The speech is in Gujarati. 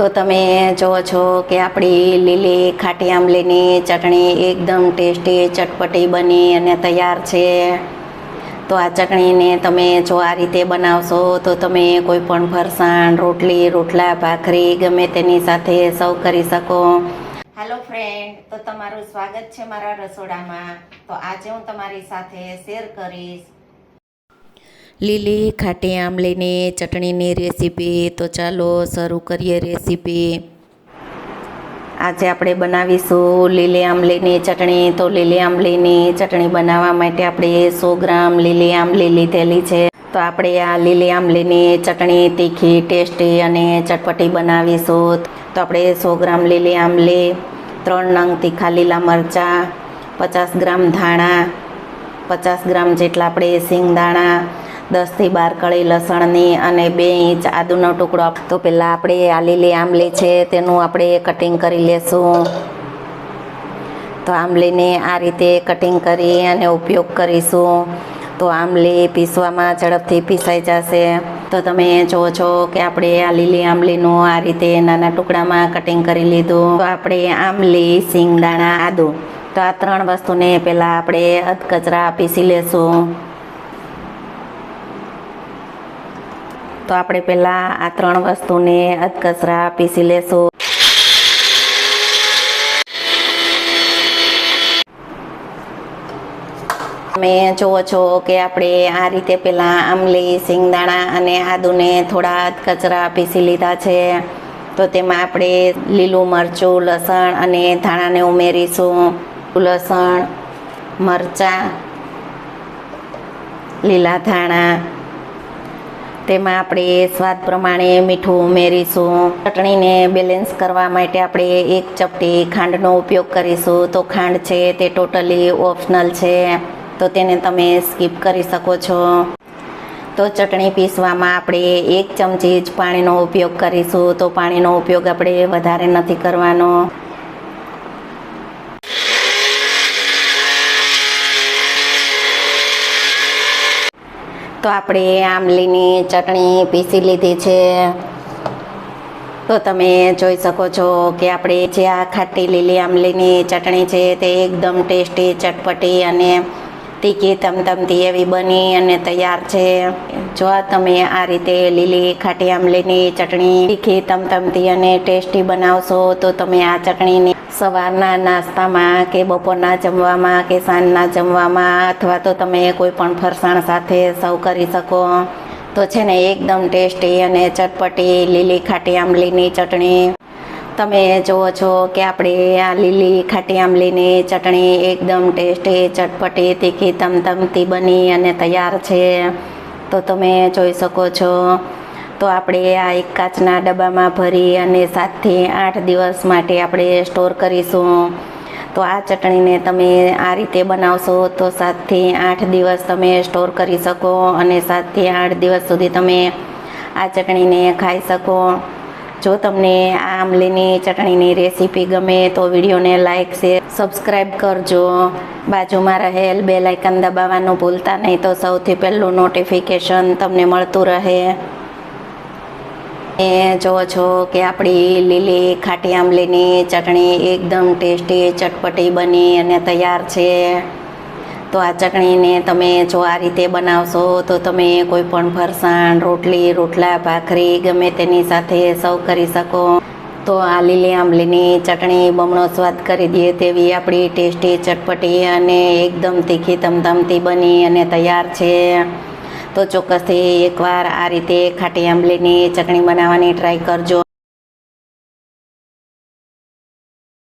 તો તમે જુઓ છો કે આપણી લીલી ખાટી આંબલીની ચટણી એકદમ ટેસ્ટી, ચટપટી બની અને તૈયાર છે. તો આ ચટણીને તમે જો આ રીતે બનાવશો તો તમે કોઈ પણ ફરસાણ, રોટલી, રોટલા, ભાખરી ગમે તેની સાથે સર્વ કરી શકો. હેલો ફ્રેન્ડ, તો તમારું સ્વાગત છે મારા રસોડામાં. તો આજે હું તમારી સાથે શેર કરીશ લીલી ખાટી આંબલીની ચટણીની રેસીપી. તો ચાલો શરૂ કરીએ રેસીપી. આજે આપણે બનાવીશું લીલી આંબલીની ચટણી. તો લીલી આંબલીની ચટણી બનાવવા માટે આપણે સો ગ્રામ લીલી આંબલી લીધેલી છે. તો આપણે આ લીલી આંબલીની ચટણી તીખી, ટેસ્ટી અને ચટપટી બનાવીશું. તો આપણે સો ગ્રામ લીલી આંબલી, ત્રણ નંગ તીખા લીલા મરચાં, પચાસ ગ્રામ ધાણા, પચાસ ગ્રામ જેટલા આપણે સિંગદાણા દસથી બાર કળી લસણની અને બે ઇંચ આદુનો ટુકડો તો પહેલાં આપણે આ લીલી આંબલી છે તેનું આપણે કટિંગ કરી લેશું. તો આંબલીને આ રીતે કટિંગ કરી અને ઉપયોગ કરીશું. તો આંબલી પીસવામાં ઝડપથી પીસાઈ જશે. તો તમે જુઓ છો કે આપણે આ લીલી આંબલીનું આ રીતે નાના ટુકડામાં કટિંગ કરી લીધું. તો આપણે આંબલી, સિંગદાણા, આદુ, તો આ ત્રણ વસ્તુને પહેલાં આપણે અધકચરા પીસી લેશું. તો આપણે પહેલાં આ ત્રણ વસ્તુને અધકચરા પીસી લેશું. તમે જુઓ છો કે આપણે આ રીતે પહેલાં આંબલી, સિંગદાણા અને આદુને થોડા અધકચરા પીસી લીધા છે. તો તેમાં આપણે લીલું મરચું, લસણ અને ધાણાને ઉમેરીશું. લસણ, મરચાં, લીલા ધાણા તેમાં આપણે સ્વાદ પ્રમાણે મીઠું ઉમેરીશું. ચટણીને બેલેન્સ કરવા માટે આપણે એક ચપટી ખાંડનો ઉપયોગ કરીશું. તો ખાંડ છે તે ટોટલી ઓપ્શનલ છે. તો તેને તમે સ્કીપ કરી શકો છો. તો ચટણી પીસવામાં આપણે એક ચમચી જ પાણીનો ઉપયોગ કરીશું. તો પાણીનો ઉપયોગ આપણે વધારે નથી કરવાનો. તો આપણે આંબલીની ચટણી પીસી લીધી છે. તો તમે જોઈ શકો છો કે આપણે જે આ ખાટી લીલી આંબલીની ચટણી છે તે એકદમ ટેસ્ટી, ચટપટી અને તીખી તમતમતી એવી બની અને તૈયાર છે. જો તમે આ રીતે લીલી ખાટી આંબલીની ચટણી તીખી તમતમતી અને ટેસ્ટી બનાવશો, તો તમે આ ચટણીની સવારના નાસ્તામાં કે બપોરના જમવામાં કે સાંજના જમવામાં અથવા તો તમે કોઈ પણ ફરસાણ સાથે સર્વ કરી શકો. તો છે ને, એકદમ ટેસ્ટી અને ચટપટી લીલી ખાટી આંબલીની ચટણી. તમે જુઓ છો કે આપણે આ લીલી ખાટી આંબલીની ચટણી એકદમ ટેસ્ટી, ચટપટી, તીખી, તમતમતી બની અને તૈયાર છે. તો તમે જોઈ શકો છો. તો આપણે આ એક કાચના ડબ્બામાં ભરી અને સાતથી આઠ દિવસ માટે આપણે સ્ટોર કરીશું. તો આ ચટણીને તમે આ રીતે બનાવશો તો સાતથી આઠ દિવસ તમે સ્ટોર કરી શકો અને સાતથી આઠ દિવસ સુધી તમે આ ચટણીને ખાઈ શકો. જો તમને આ આંબલીની ચટણીની રેસીપી ગમે તો વિડીયોને લાઇક શેર સબસ્ક્રાઈબ કરજો. બાજુમાં રહેલ બે લાઇકન દબાવવાનું ભૂલતા નહીં તો સૌથી પહેલું નોટિફિકેશન તમને મળતું રહે. એ જુઓ છો કે આપણી લીલી ખાટી આંબલીની ચટણી એકદમ ટેસ્ટી, ચટપટી બની અને તૈયાર છે. તો આ ચટણીને તમે જો આ રીતે બનાવશો તો તમે કોઈ પણ ફરસાણ, રોટલી, રોટલા, ભાખરી ગમે તેની સાથે સર્વ કરી શકો. તો આ લીલી આંબલીની ચટણી બમણો સ્વાદ કરી દે તેવી આપણી ટેસ્ટી ચટપટી અને એકદમ તીખી તમતમતી બની અને તૈયાર છે. તો ચોક્કસથી એકવાર આ રીતે ખાટી આંબલીની ચટણી બનાવવાની ટ્રાય કરજો.